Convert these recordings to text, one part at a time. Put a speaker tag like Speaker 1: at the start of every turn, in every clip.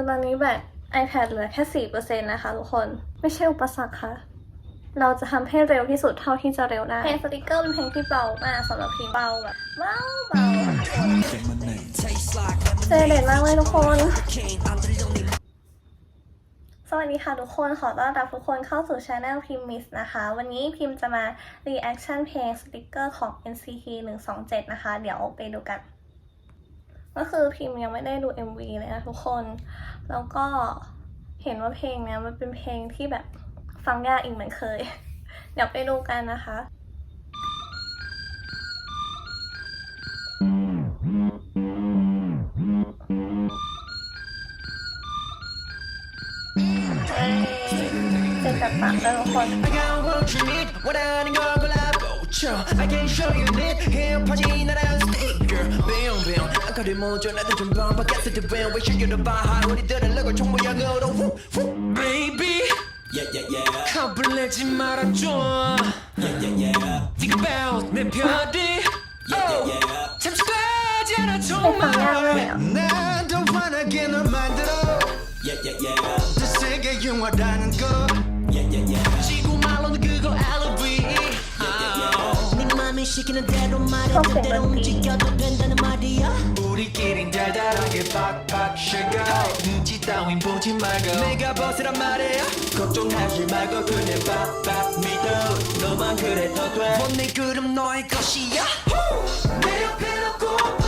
Speaker 1: คือตอนนี้แบต iPad เหลือแค่ 4%นะคะ ทุกคน ไม่ใช่อุปสรรคค่ะ เราจะทำให้เร็วที่สุดเท่าที่จะเร็วได้ เพลงสติกเกอร์เป็นเพลงที่เบามากสำหรับพิมพ์เบาแบบเบาเบาอะเจเด็ดมากเลยทุกคน สวัสดีค่ะทุกคน ขอต้อนรับทุกคนเข้าสู่ช anel พิมพ์มิสนะคะ วันนี้พิมพ์จะมา reaction เพลงสติกเกอร์ของ NCT 127 นะคะ เดี๋ยวไปดูกัน ก็คือพิมยังไม่ได้ดู MV เลยนะทุกคน แล้วก็เห็นว่าเพลงเนี้ยมันเป็นเพลงที่แบบฟังยากอีกเหมือนเคย เดี๋ยวไปดูกันนะคะเจ็บแบบปากเลยทุกคน
Speaker 2: 헤엄파지 날아온 스테이크 뱅뱅. 아까를 먼저 나도 좀 반박했을 때 뱅. 왜 실려도 봐하 우리들은 럭을 총모양으로 후, 후. Baby
Speaker 3: Yeah yeah yeah.
Speaker 2: 겁을내지 말아줘
Speaker 3: Yeah yeah yeah.
Speaker 2: Think about 내 별이.
Speaker 3: Yeah yeah oh, yeah.
Speaker 2: 잠시 되지 않아 정말. 난더 환하게 널 만들어.
Speaker 3: Yeah yeah yeah.
Speaker 2: 더 세게 융화라는
Speaker 4: 걸. 시키는 대로 말해 그대로
Speaker 1: 오케이.
Speaker 4: 움직여도 된다는 말이야.
Speaker 2: 우리끼린 달달하게 빡빡 sugar 눈치 따윈 보지 말고. 내가 벗으란 말이야. 걱정하지 말고 그냥 빡빡 믿어. 너만 그래도 돼내 그름 너의 것이야? 내 옆에 놓고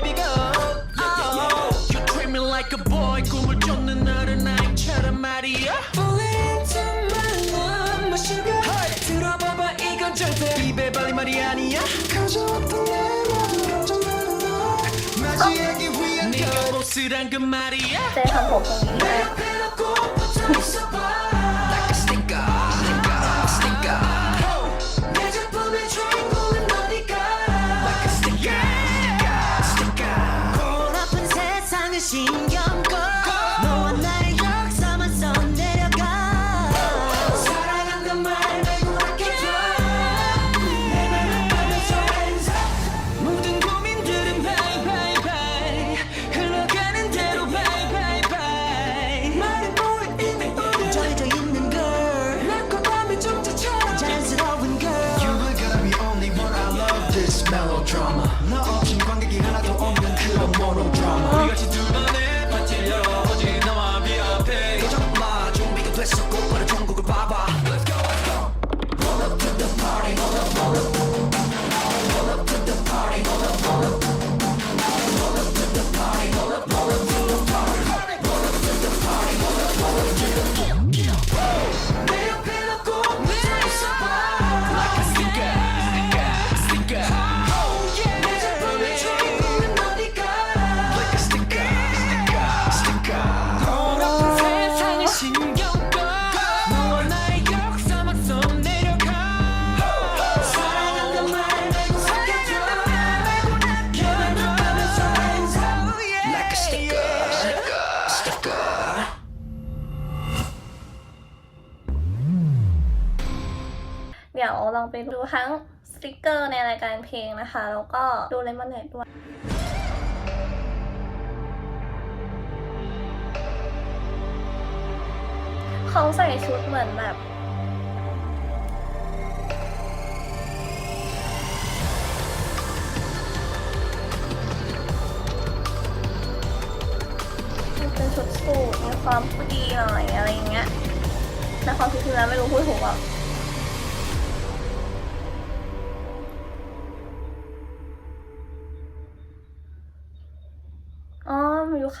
Speaker 2: 나의 꿈을 쫓는 너를 나이처럼 말이야. Fall into my love machine hey. 들어봐봐 이건 절대 입에 발린 말이 아니야. 가져왔던 내 마음을 정하는 너 맞이하기 위한 네가 못쓰란 그 말이야. 네, 내한 보고
Speaker 1: ทั้งสติกเกอร์ในรายการเพลงนะคะ แล้วก็ดูเลมอนเนตด้วยเขาใส่ชุดเหมือนแบบเป็นชุดสูทมีความผู้ดีหน่อยอะไรอย่างเงี้ยแต่ความคิดคือแล้วไม่รู้พูดถูกอะ ค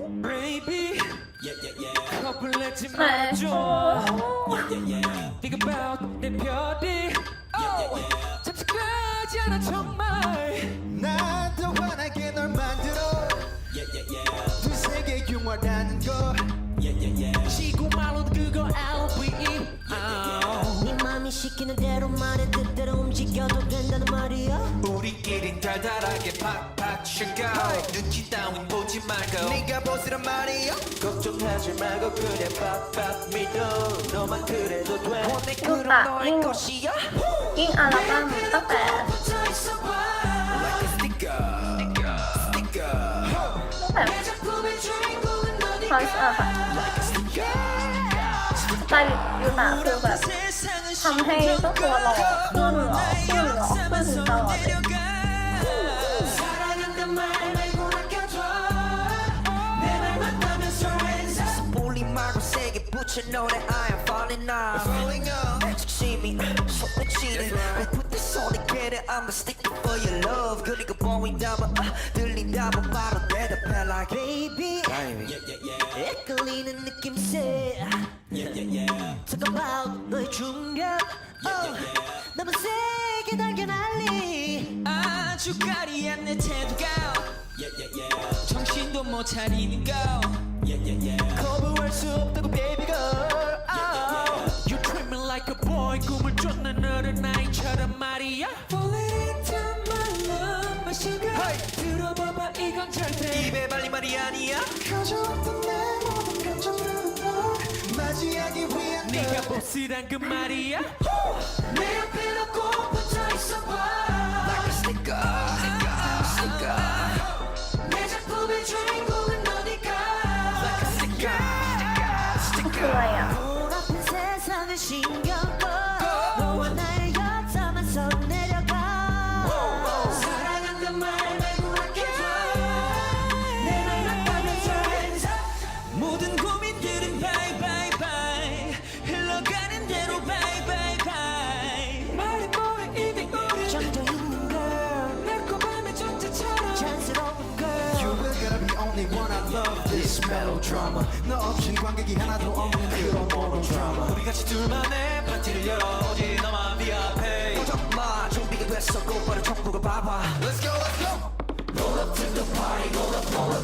Speaker 5: Baby
Speaker 3: Yeah, yeah, yeah.
Speaker 5: 커플레지
Speaker 1: แต่
Speaker 5: 말아줘
Speaker 3: Yeah, yeah.
Speaker 5: Think about 내 별이 oh, 잠시까지 않아 정말
Speaker 2: 나도 환하게 널 만들어.
Speaker 3: Yeah, yeah, yeah.
Speaker 2: 두세 개 융화라는 거.
Speaker 3: Yeah, yeah, yeah.
Speaker 5: 지구 말로도 그거 LVE
Speaker 4: 네 맘이 시키는 대로 말해 뜻대로 움직여도 된다는 말이야?
Speaker 2: 우리끼린 달달하게 팍팍 쉐가오 눈치 따윈 보지 말고. 네가 보스란 말이야? 걱정하지 말고 그래 팍팍 믿어. 너만 그래도 돼. 오늘
Speaker 1: 그런
Speaker 2: 너의 것이야?
Speaker 1: 잉 알아가면 어떡해?
Speaker 2: Like a sticker.
Speaker 1: Like Yuna, feel that. ทำให้เจ้าตัวหล่อขึ้นหล่อขึ้นหล่อขึ้นตลอดเลย
Speaker 2: 울리 말고 세게 붙여 노래 I am falling now 핵심이 소매치는 We put this on together I'm a sticker for your love 그리고 보인다면 아, 들린다면 바로 대답해 like
Speaker 4: Baby
Speaker 2: Baby
Speaker 3: Yeah, yeah, yeah.
Speaker 4: 헷갈리는 느낌새
Speaker 3: Yeah, yeah, yeah.
Speaker 4: Talk about 너의 중력 oh, 너무 세게 날개 날리
Speaker 5: 아주 까리한 내 태도가
Speaker 3: Yeah, yeah, yeah.
Speaker 5: 정신도 못 차리는 거
Speaker 3: Yeah, yeah, yeah.
Speaker 2: 거부할 수 없다고 baby girl
Speaker 5: 쫓는 어른아이처럼 말이야. Falling into my love my sugar 들어봐봐 이건 절대.
Speaker 2: 입에 발린 말이 아니야. 가져왔던 내 모든 감정들은 널 맞이하기 위한
Speaker 5: 네가 보스란 그 말이야.
Speaker 2: 내 앞에 놓고 붙어 있어봐
Speaker 5: 오로
Speaker 6: 드라마 너 없인 관객이 하나도 없는 그런 오로 드라마
Speaker 2: 우리 같이 둘만의 파티를 열어 어디 너만 VIP 고정마 준비가 됐어 곧바로 천국을 봐봐 Let's go let's go Roll up to the party roll up roll up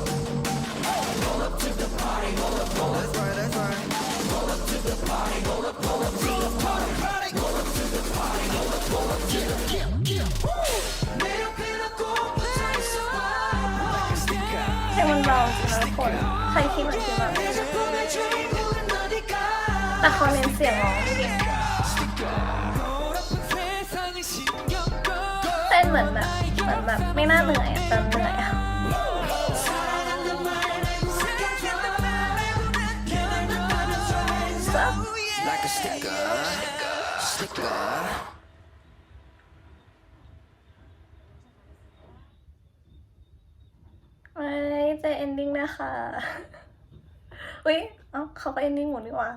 Speaker 2: Roll up to the party roll
Speaker 1: up roll up That's right that's right Roll up to the party roll up roll up คนใครคิดเหมือนกันแบบแต่คอมเมนต์เสียงร้องเต้นเหมือนแบบเหมือนแบบไม่น่าเหนื่อยแต่เหนื่อยอะ ค่ะอุ้ยเอ้าเขาก็เอนดิ้งหมดดีกว่า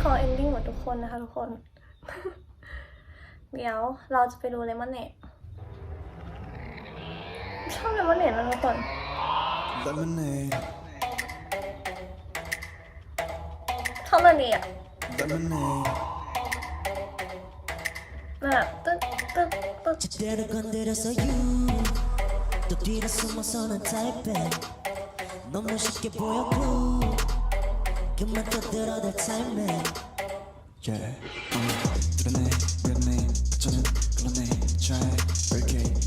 Speaker 1: ขอเอนดิ้งหมดทุกคนนะคะทุกคน เดี๋ยวเราจะไปดูเลมอนเนตชอบเลมอนเนตนะทุกคน
Speaker 6: Lemonade
Speaker 1: 천원이에요. 하나, 뚝,
Speaker 4: 제대로 건드려서 유또 뒤로 숨어서 난 type 너무 쉽게 보였고 그만 떠들어 내 타임에.
Speaker 6: Yeah, uh, 드러내 real 저는 그런 애 try it.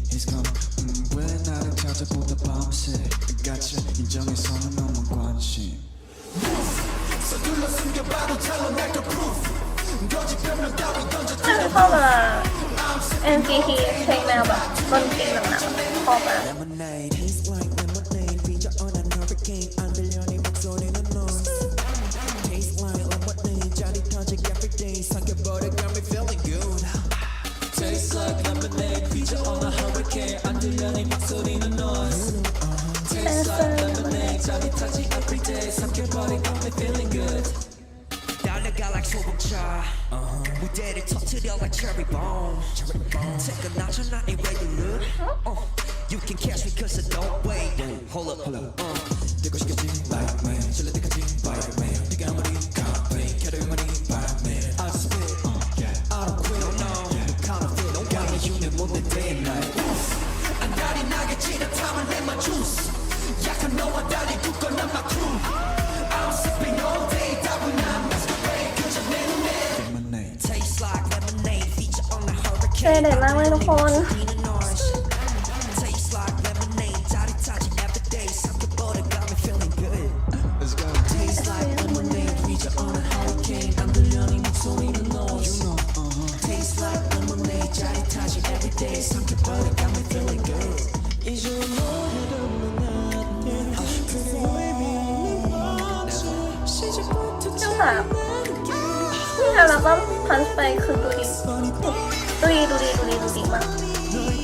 Speaker 6: He's come. 음, 왜 나를 찾아보다 밤새. 가차 인정해서는 너무 관심.
Speaker 1: MVP นเข้ามา MGT เพลงแนวแบบต้นเพหนักๆพอมา
Speaker 3: และมันในที่สุด 무대를 터뜨려 like cherry bomb 퇴근하잖아 이 way you look uh, You can catch me cause I don't wait Hold up, hold up uh. 듣고 싶겠지 like me 질릴 때까지 like วย
Speaker 1: เด็ดมากเลยทุกคนนี่ค่ะแล้วก็พันไปคือตัวเอง ดิดูดิดูดิดูดิมากเอ้ย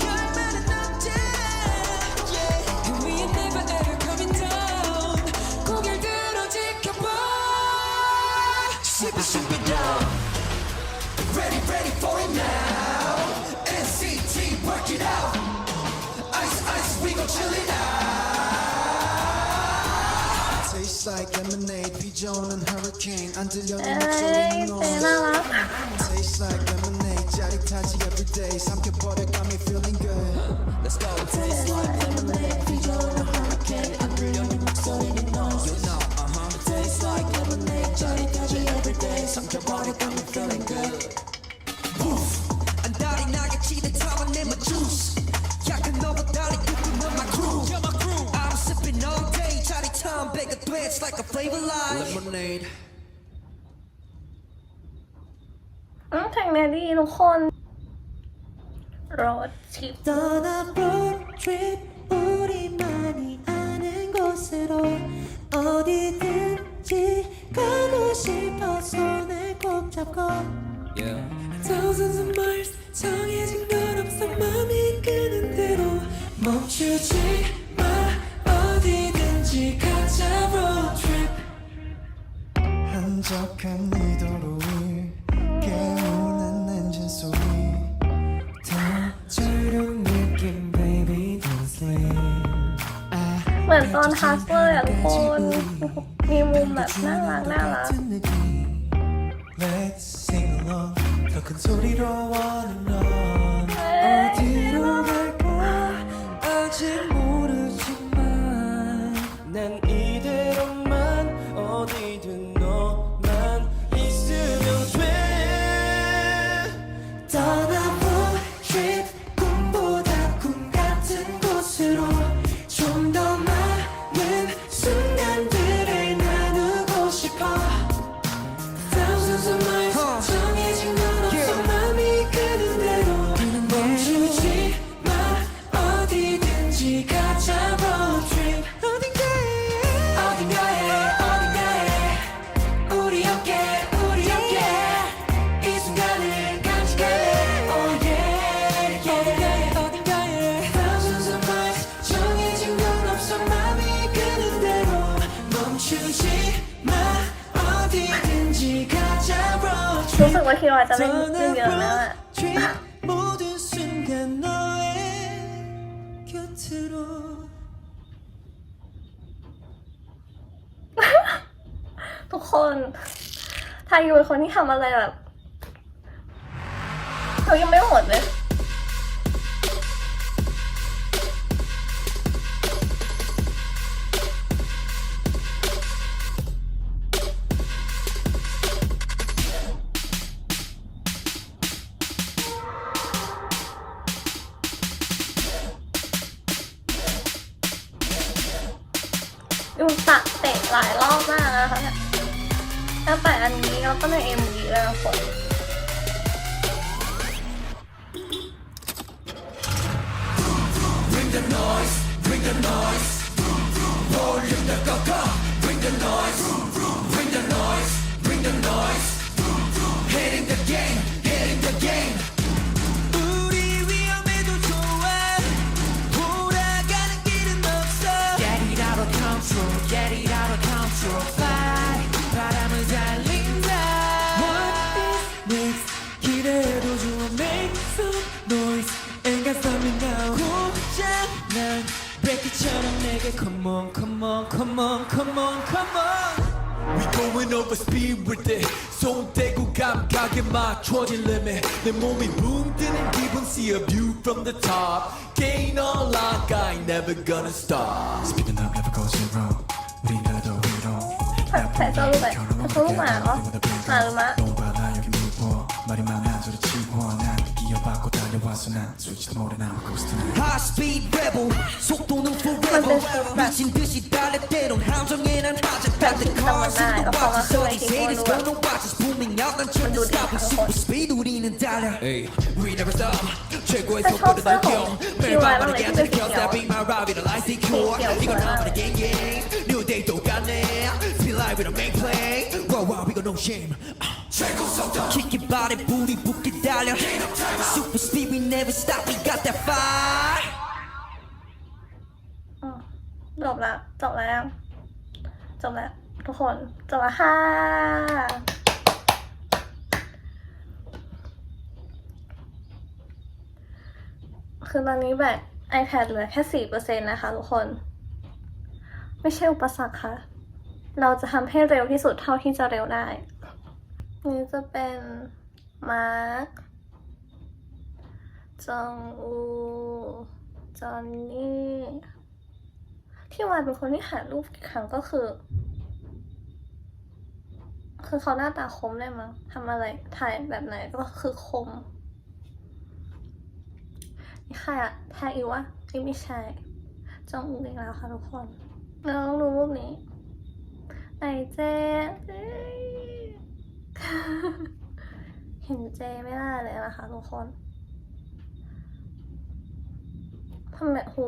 Speaker 1: เตน่ารัก
Speaker 3: 짜릿하지 every day. 삼켜버려, got me feeling good. Let's go. Tastes like lemonade, 비져 on a hurricane. 안 들려니 목소리는 noise. You know, uh huh. Tastes like lemonade, 짜릿하지 every day. 삼켜버려, got me feeling good. Woof. 안달이 나게 지나타만 내맘 juice. 약간 너와 달리 you're my crew. You're my crew. I'm sipping all day. 짜릿한 배가 돼. It's like a flavor line. Lemonade.
Speaker 1: อืมเพลงเนี้ยดีทุกคนโรดชิป
Speaker 4: 떠나 road trip 우리만이 아는 곳으로 어디든지 가고 싶어 손을 꼭 잡고
Speaker 5: Thousands of miles 정해진 건 없어 맘이 끄는 대로 멈추지 마 어디든지 가자 road trip
Speaker 3: 한적한 이 도로
Speaker 1: อนตอนทักเลยอ่ะทุกคนมีมุมแบบน่ารักน่ารัก
Speaker 3: 같은 느낌 Let's sing along 더 큰 소리로 wanna know
Speaker 1: รู้สึกว่าคีรอยจะเล่นเล่นเยอะแล้วอะทุกคนทายูเป็นคนที่ทำอะไรแบบเขายังไม่หมดเลย ดูตักเตะหลายรอบมากนะคะตั้งแต่อันนี้เราก็ในเอ็มวีแล้วคน
Speaker 2: น้อย Come on, come on, come on.
Speaker 7: We going over speed with it. 손대고 감각에 맞춰지려면 내 몸이 boom 뜨는 people see a view from the top. Gain all like I ain't never gonna stop.
Speaker 6: Speeding up never goes zero. We 나도 위로.
Speaker 1: 잘 써놓은 거야. 써놓은 거야 이거. 아 음악.
Speaker 6: 너보다 여기 물고 말이 많아 소리치고 난 이어받고 달려와서 난 수지도 모래 고스트.
Speaker 3: High speed rebel 속도는 forever 미친 듯이 달릴 때론 함정에 난 하자 Got the cars in the watches All these haters gonna watch us booming out 난 절대 stop with super speed 우리는 달려 Hey, we never stop 최고의
Speaker 1: 저
Speaker 3: 속도를
Speaker 1: 쳤어요.
Speaker 3: 느껴 매일
Speaker 1: 기와랑
Speaker 3: 밤마다
Speaker 1: 왜
Speaker 3: 깨지는
Speaker 1: 이렇게
Speaker 3: 겨
Speaker 1: 귀여워?
Speaker 3: Stepping my ride with a light secure
Speaker 1: 귀여워,
Speaker 3: 이건
Speaker 1: 귀여워.
Speaker 3: 나만의 game game New day 똑같네 Feel like we don't make play Wow wow we got no shame 최고 속도 Kick your body booty 붓기 달려 Super speed we never stop we got that fire
Speaker 1: อืม จบแล้วจบแล้วจบแล้วทุกคนจบแล้วค่ะคือตอนนี้แบต iPad เหลือแค่สี่เปอร์เซ็นต์นะคะทุกคน ไม่ใช่อุปสรรคค่ะ เราจะทำให้เร็วที่สุดเท่าที่จะเร็วได้ นี่จะเป็นมาร์คจองอูจอนนี่ ที่วายเป็นคนที่หารูปกี่ครั้งก็คือ คือเขาหน้าตาคมได้มั้งทำอะไรถ่ายแบบไหนก็คือคมนี่ใครอะแท็กอีวะนี่ไม่ใช่จองอูอีกแล้วค่ะทุกคนเราต้องดูรูปนี้ไหนเจเจเห็นเจไม่ได้เลยนะคะทุกคนทำแบบหู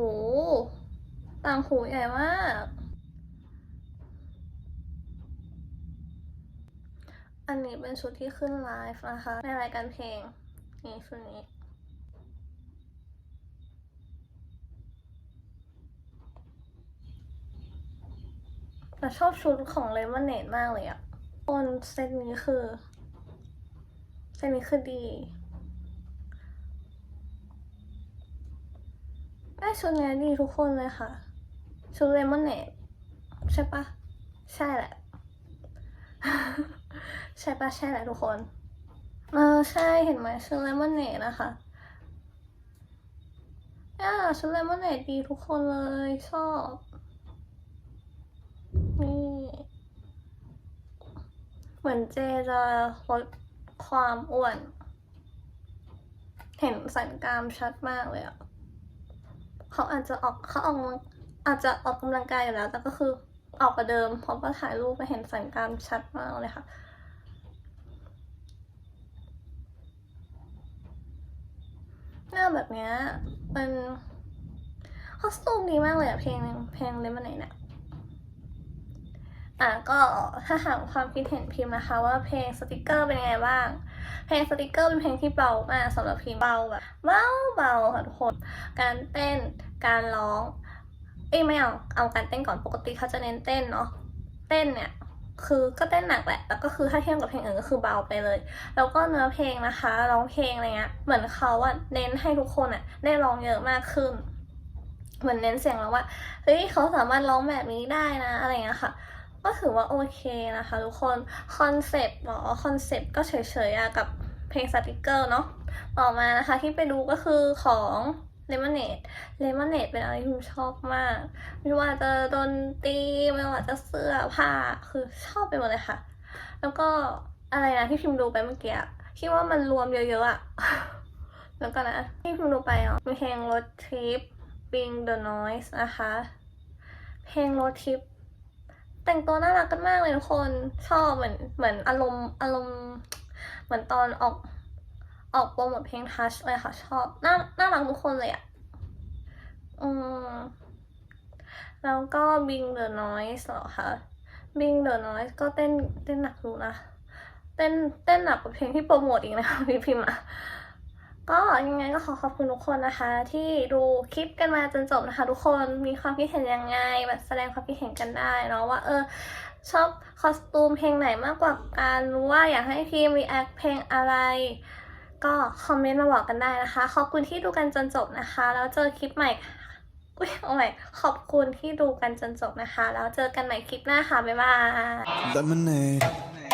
Speaker 1: ต่างหูใหญ่มาก อันนี้เป็นชุดที่ขึ้นไลฟ์นะคะ ในรายการเพลง นี่ชุดนี้แต่ชอบชุดของเลมอนเนดมากเลยอะคนเซตนี้คือ เซตนี้คือดีได้ชุดนี้ดีทุกคนเลยค่ะ ชุดเลมอนเนดใช่ปะใช่แหละ ใช่ปะใช่แหละทุกคน เออใช่เห็นไหมชุดเลมอนเนดนะคะอ่าชุดเลมอนเนดดีทุกคนเลยชอบนี่เหมือนเจจะลดความอ้วน เห็นสันกรามชัดมากเลยอะเขาอาจจะออกเขาออก อาจจะออกกำลังกายอยู่แล้ว แต่ก็คือออกกว่าเดิมเพราะว่าถ่ายรูปไปเห็นสันกรามชัดมากเลยค่ะหน้าแบบเนี้ยเป็นคอสตูมดีมากเลยอะเพลงเพลงเลมอนเนเนี่ยอะก็ถ้าถามความคิดเห็นพิมพ์นะคะว่าเพลงสติกเกอร์เป็นไงบ้าง เพลงสติกเกอร์เป็นเพลงที่เบามากสำหรับพิมพ์เบาแบบเบาเบาค่ะทุกคน การเต้นการร้อง อ้ยไม่เอาเอาการเต้นก่อนปกติเขาจะเน้นเต้นเนาะเต้นเนี่ยคือก็เต้นหนักแหละแต่ก็คือถ้าเทียบกับเพลงอื่นก็คือเบาไปเลย แล้วก็เนื้อเพลงนะคะร้องเพลงอะไรเงี้ยเหมือนเขาอะเน้นให้ทุกคนอะได้ร้องเยอะมากขึ้น เหมือนเน้นเสียงแล้วว่าเฮ้ยเขาสามารถร้องแบบนี้ได้นะอะไรเงี้ยค่ะ ก็ถือว่าโอเคนะคะทุกคนคอนเซปต์หรอคอนเซปต์ก็เฉยๆอะกับเพลงสติกเกอร์เนาะต่อมานะคะที่ไปดูก็คือของ Lemonade Lemonade เป็นอะไรที่พิมชอบมาก ไม่ว่าจะดนตรีไม่ว่าจะเสื้อผ้าคือชอบไปหมดเลยค่ะ แล้วก็อะไรนะที่พิมพ์ดูไปเมื่อกี้อะที่ว่ามันรวมเยอะๆอะแล้วก็นะที่พิมพ์ดูไปเนาะมีเพลง Road Trip Bring the Noise นะคะ เพลง Road Trip แต่งตัวน่ารักกันมากเลยทุกคนชอบเหมือนเหมือนอารมณ์อารมณ์เหมือนตอนออก ออกโปรโมทเพลงทัชเลยค่ะ ชอบ น่า น่ารักทุกคนเลยอะ่ะอืมแล้วก็บิงเดอะน้อยส์เหรอคะบิงเดอะน้อยส์ก็เต้น เต้นหนักอยู่นะ เต้น เต้นหนักกว่าเพลงที่โปรโมทอีกนะคะพี่พิมอะก็ยังไงก็ขอขอบคุณทุกคนนะคะ ที่ดูคลิปกันมาจนจบนะคะ ทุกคนมีความคิดเห็นยังไง แบบแสดงความคิดเห็นกันได้เนาะว่าเออชอบคอสตูมเพลงไหนมากกว่ากันรู้ว่าอยากให้พิมรีแอคเพลงอะไร ก็คอมเมนต์มาบอกกันได้นะคะ ขอบคุณที่ดูกันจนจบนะคะ แล้วเจอคลิปใหม่อุ้ยเอาใหม่ขอบคุณที่ดูกันจนจบนะคะ แล้วเจอกันใหม่คลิปหน้าค่ะ บ๊ายบาย